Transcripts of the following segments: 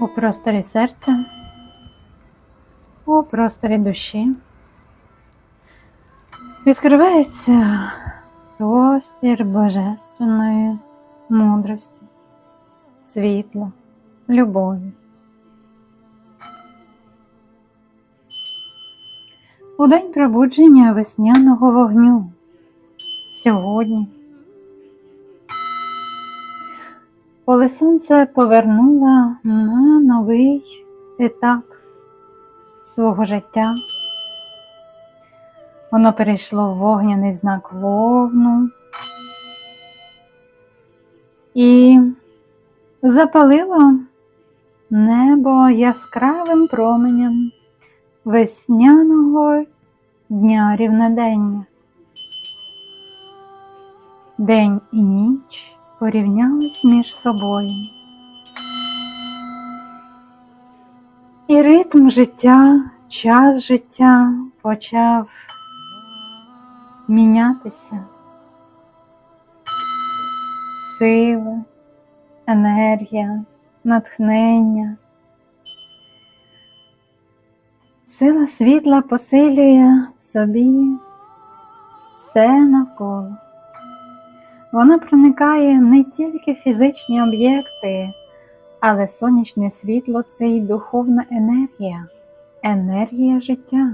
у просторі серця, у просторі душі. Відкривається простір божественної мудрості, світла, любові. У день пробудження весняного вогню сьогодні. Коли сонце повернуло на новий етап свого життя, воно перейшло в вогняний знак вогну і запалило небо яскравим променем весняного дня рівнодення. День і ніч порівнялись між собою. І ритм життя, час життя почав мінятися. Сила, енергія, натхнення. Сила світла посилює собі все навколо. Вона проникає не тільки в фізичні об'єкти, але сонячне світло це й духовна енергія, енергія життя.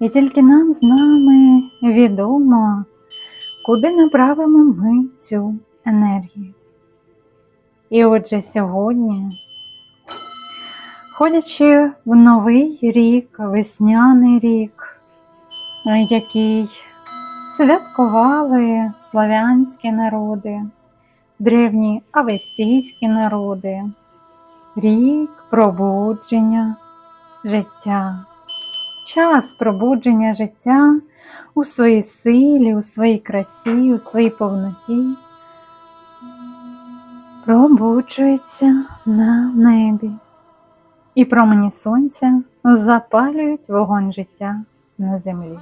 І тільки нам з нами відомо, куди направимо ми цю енергію. І отже сьогодні, ходячи в новий рік, весняний рік, який святкували славянські народи, древні авестійські народи, рік пробудження життя, час пробудження життя у своїй силі, у своїй красі, у своїй повноті. Пробуджується на небі, і промені сонця запалюють вогонь життя на землі.